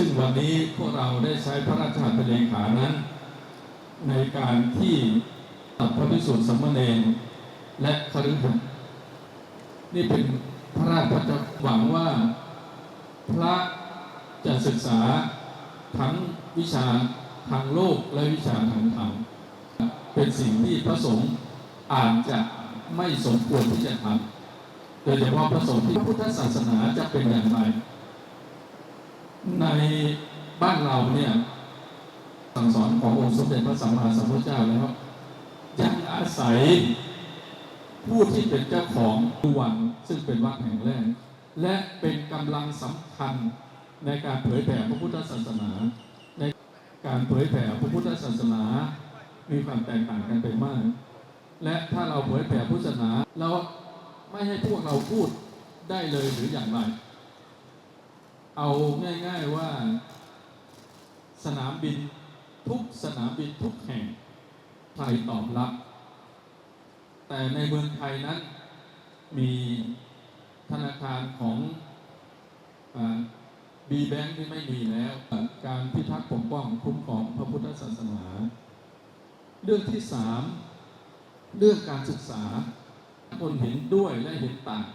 ซึ่งวันนี้พวกเราได้ใช้พระราชหัตถเลขานั้น ในการที่ตัดพระพิสุทธิ์สามเณรและคฤหัสถ์นี่เป็นพระราชพัฒหวังว่า พระจะศึกษาทั้งวิชาทางโลกและวิชาทางธรรมเป็นสิ่งที่พระสงฆ์อ่าจจะไม่สมควรที่จะทำโดยเฉพาะพระสงฆ์ที่พระพุทธศาสนาจะเป็นอย่างไร ในบ้านเราเนี่ยสั่งสอนขององค์สมเด็จพระสัมมาสัมพุทธเจ้าแล้วยังอาศัยผู้ที่เป็นเจ้าของดวังซึ่งเป็นวัดแห่งแรก และเป็นกำลังสำคัญในการเผยแผ่พระพุทธศาสนา ในการเผยแผ่พระพุทธศาสนา มีความแตกต่างกันไปมาก และถ้าเราเผยแผ่พุทธศาสนาเราไม่ให้พวกเราพูดได้เลยหรืออย่างไร เอาง่าย ๆว่า สนามบินทุกสนามบินทุกแห่งไทยตอบรับ แต่ในเมืองไทยนั้นมีธนาคารของบีแบงค์ที่ไม่มีแล้ว การพิทักษ์ปกป้องคุ้มครองพระพุทธศาสนา เรื่องที่สามเรื่องการศึกษาคนเห็นด้วยและเห็นต่าง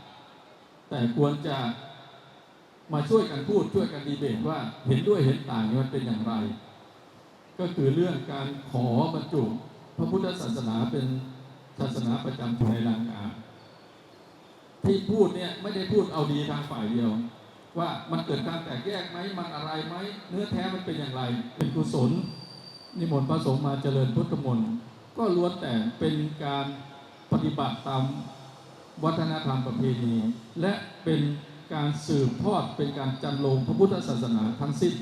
แต่ควรจะ มาช่วยกันพูดช่วยกันดีเบตว่าเห็นด้วยเห็นต่างมันเป็นอย่างไร ก็คือเรื่องการขอบรรจุพระพุทธศาสนาเป็นศาสนาประจำในรางกาที่พูดเนี่ยไม่ได้พูดเอาดีทางฝ่ายเดียว ว่ามันเกิดการแตกแยกไหมมันอะไรไหมเนื้อแท้มันเป็นอย่างไร เป็นกุศลนิมนต์พระสงฆ์มาเจริญพุทธมนต์ก็ล้วนแต่เป็นการปฏิบัติตามวัฒนธรรมประเพณีและเป็น การสืบทอดเป็นการจันลงพระพุทธศาสนาทั้งสิ้น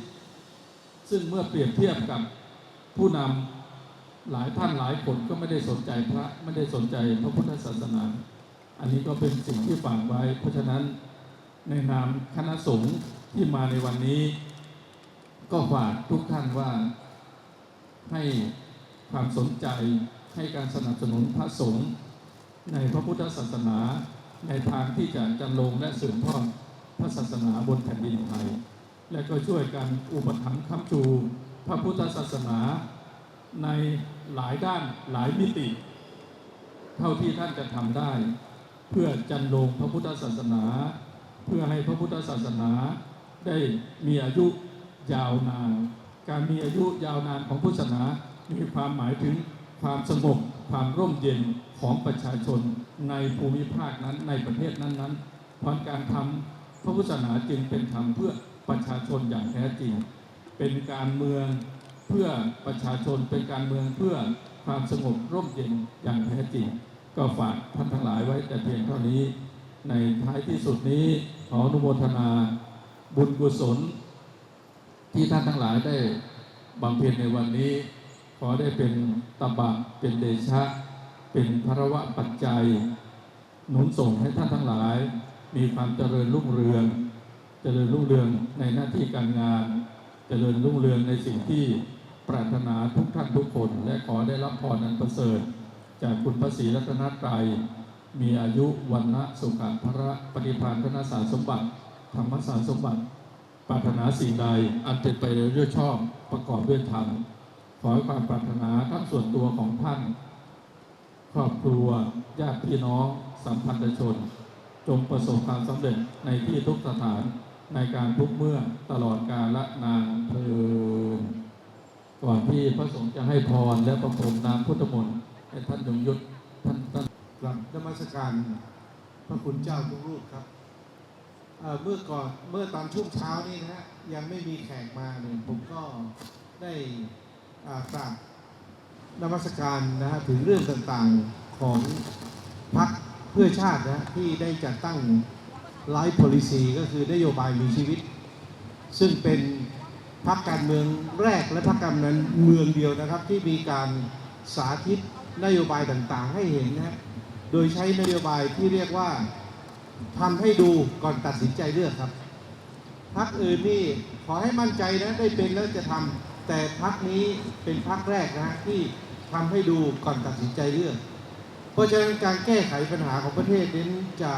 ซึ่งเมื่อเปรียบเทียบกับผู้นำหลายท่านหลายคนก็ไม่ได้สนใจพระไม่ได้สนใจพระพุทธศาสนา อันนี้ก็เป็นสิ่งที่ฝากไว้ เพราะฉะนั้นในนามคณะสงฆ์ที่มาในวันนี้ ก็ฝากทุกท่านว่าให้ความสนใจให้การสนับสนุนพระสงฆ์ในพระพุทธศาสนา ในทางที่จะจันลงและสืบทอดพระศาสนาบนแผ่นดินไทย และก็ช่วยกันอุปถัมภ์ค้ำชูพระพุทธศาสนาในหลายด้านหลายมิติ เท่าที่ท่านจะทำได้ เพื่อจันลงพระพุทธศาสนา เพื่อให้พระพุทธศาสนาได้มีอายุยาวนาน การมีอายุยาวนานของพุทธศาสนา มีความหมายถึงความสงบ ความร่มเย็นของประชาชนในภูมิภาคนั้นในประเทศนั้นๆเพราะการทำพระพุทธศาสนาจึงเป็นธรรมเพื่อประชาชนอย่างแท้จริง เป็นการเมืองเพื่อประชาชนเป็นการเมืองเพื่อความสงบร่มเย็นอย่างแท้จริง ก็ฝากท่านทั้งหลายไว้แต่เพียงเท่านี้ ในท้ายที่สุดนี้ขออนุโมทนาบุญกุศลที่ท่านทั้งหลายได้บำเพ็ญในวันนี้ ขอได้เป็นตบะเป็นเดชะ เป็นพระวะปัจจัย หนุนส่งให้ท่านทั้งหลาย มีความเจริญรุ่งเรือง เจริญรุ่งเรืองในหน้าที่การงาน เจริญรุ่งเรืองในสิ่งที่ปรารถนาทุกท่านทุกคน และขอได้รับพรอันประเสริฐ จากคุณพระศรีรัตนตรัยมีอายุวันนะสุขภระปฏิภาณธนสารสมบัติ ธรรมสารสมบัติปรารถนาสิ่งใด อันเป็นไปโดยชอบประกอบด้วยธรรม ขอให้ความปรารถนาทั้งส่วนตัวของท่าน ครอบครัวญาติพี่น้องสัมพันธชน จงประสบความสำเร็จในที่ทุกสถานในการทุกเมื่อตลอดกาลละนานเพลินก่อนที่พระสงฆ์จะให้พรและประพรมน้ำพุทธมนต์ให้ท่านยงยุทธท่านท่านกลับนมัสการพระคุณเจ้าทุกรูปครับเมื่อก่อนเมื่อตอนช่วงเช้านี้นะฮะยังไม่มีแขกมาเนี่ยผมก็ได้ กราบนมัสการนะฮะถึงเรื่องต่างๆของพรรคเพื่อชาตินะที่ได้จัดตั้งไลฟ์ policy ก็คือนโยบายมีชีวิต ซึ่งเป็นพรรคการเมืองแรกและพรรคการเมืองเมืองเดียวนะครับ ที่มีการสาธิตนโยบายต่างๆ ให้เห็นนะฮะโดยใช้นโยบายที่เรียกว่าทำให้ดูก่อนตัดสินใจเลือกครับพักอื่นนี่ขอให้มั่นใจนะได้เป็นแล้วจะทำ แต่พักนี้เป็นพักแรกนะที่ทำให้ดูก่อนตัดสินใจเลือก เพราะฉะนั้นการแก้ไขปัญหาของประเทศนั้นจะ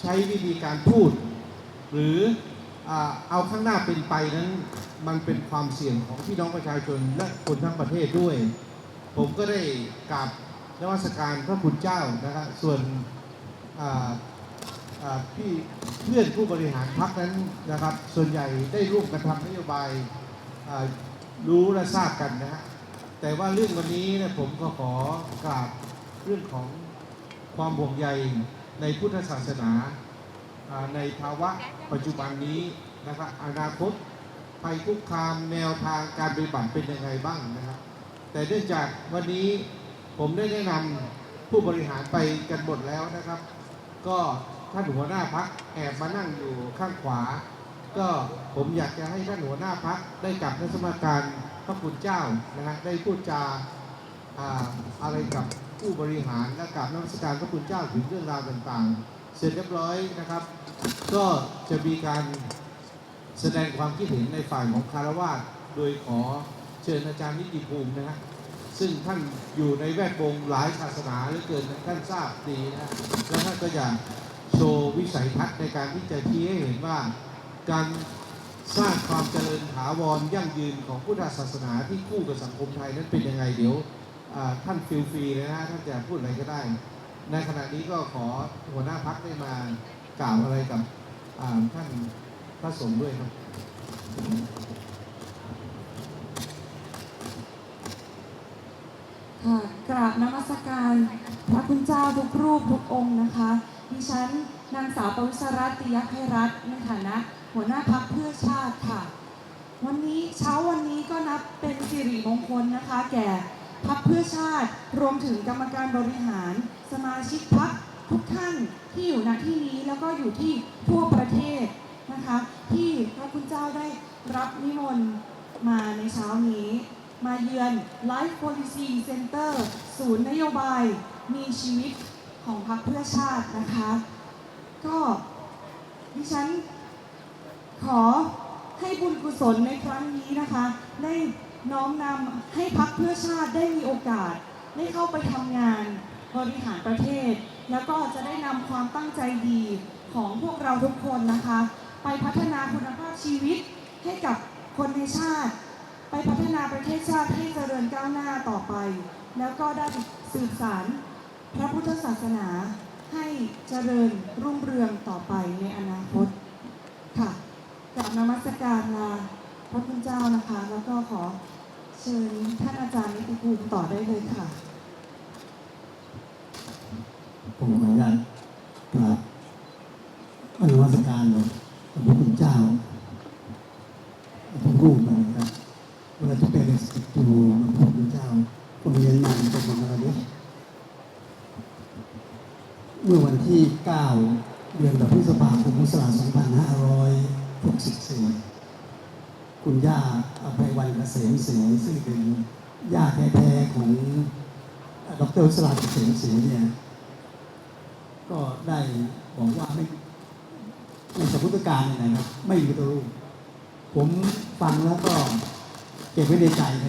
ใช้วิธีการพูด หรือเอาข้างหน้าเป็นไปนั้น มันเป็นความเสี่ยงของพี่น้องประชาชนและคนทั้งประเทศด้วย ผมก็ได้กราบนวัสการพระคุณเจ้านะครับส่วนพี่เพื่อนผู้บริหารพรรคนั้นนะครับ ส่วนใหญ่ได้ร่วมกันทำนโยบาย รู้และทราบกันนะฮะแต่ว่าเรื่องวันนี้เนะผมก็ขอกราบเรื่องของความห่วงใยในพุทธศาสนาในภาวะปัจจุบันนี้นะครับอนาคตภัยคุกคามแนวทางการปฏิบัติเป็นยังไงบ้างนะครับ แต่เนื่องจากวันนี้ผมได้แนะนำผู้บริหารไปกันหมดแล้วนะครับ ก็ท่านหัวหน้าพักแอบมานั่งอยู่ข้างขวา ก็ผมอยากจะให้ท่านหัวหน้าพักได้กลับนักสมาการพระคุณเจ้านะฮะได้พูดจาอะไรกับผู้บริหารและกราบนมัสการพระคุณเจ้าถึงเรื่องราวต่างๆ เสร็จเรียบร้อยนะครับ ก็จะมีการแสดงความคิดเห็นในฝ่ายของคารวาสโดยขอเชิญอาจารย์นิติภูมินะฮะซึ่งท่านอยู่ในแวดวงหลายศาสนาเหลือเกินท่านทราบดีนะฮะแล้วท่านก็จะโชว์วิสัยทัศน์ในการที่จะชี้ให้เห็นว่า การสร้างความเจริญถาวรยั่งยืนของพุทธศาสนาที่คู่กับสังคมไทยนั้นเป็นยังไงเดี๋ยวท่านฟิลฟรีนะฮะท่านจะพูดอะไรก็ได้ ในขณะนี้ก็ขอหัวหน้าพักได้มากล่าวอะไรกับท่านพระสงฆ์ด้วยครับค่ะกราบนมัสการพระคุณเจ้าทุกรูปทุกองค์นะคะ ดิฉันนางสาวปวิศรัตน์ติยภัยรัตน์ในฐานะ หัวหน้าพักเพื่อชาติค่ะ วันนี้เช้าวันนี้ก็นับเป็นสิริมงคลนะคะ แก่พักเพื่อชาติ รวมถึงกรรมการบริหาร สมาชิกพักทุกท่านที่อยู่ณที่นี้แล้วก็อยู่ที่ทั่วประเทศนะคะ ที่พระคุณเจ้าได้รับนิมนต์มาในเช้านี้ มาเยือน Life Policy Center ศูนย์นโยบายมีชีวิตของพรรคเพื่อชาตินะคะ ก็ดิฉัน ขอให้บุญกุศลในครั้งนี้นะคะ ได้น้อมนำให้พรรคเพื่อชาติได้มีโอกาส ได้เข้าไปทำงานบริหารประเทศ แล้วก็จะได้นำความตั้งใจดีของพวกเราทุกคนนะคะ ไปพัฒนาคุณภาพชีวิตให้กับคนในชาติ ไปพัฒนาประเทศชาติให้เจริญก้าวหน้าต่อไป แล้วก็ได้สืบสารพระพุทธศาสนาให้เจริญรุ่งเรืองต่อไปในอนาคตค่ะ กราบนมัสการลาพระคุณเจ้านะคะ แล้วก็ขอเชิญท่านอาจารย์นิติภูมิต่อได้เลยค่ะ ผมขออนุญาตกราบอนุวัสการหลวงพระคุณเจ้าทุกรูปเลยนะครับเวลาที่เป็นสิทธิ์อยู่พระคุณเจ้าผมเรียนนานเป็นมาแล้วนี้เมื่อวันที่ 9 เดือนพฤษภาคมพุทธศักราช ทุกสิบส่วนคุณย่าอภัยวันเกษมเสียงซึ่งเป็นย่าแท้ๆของดรสลาเกษมเสียงเนี่ย ก็ได้บอกว่าไม่ในสพุทธการเนี่ยนะครับ ไม่มีตัวรูปผมฟังแล้วก็เก็บไว้ในใจ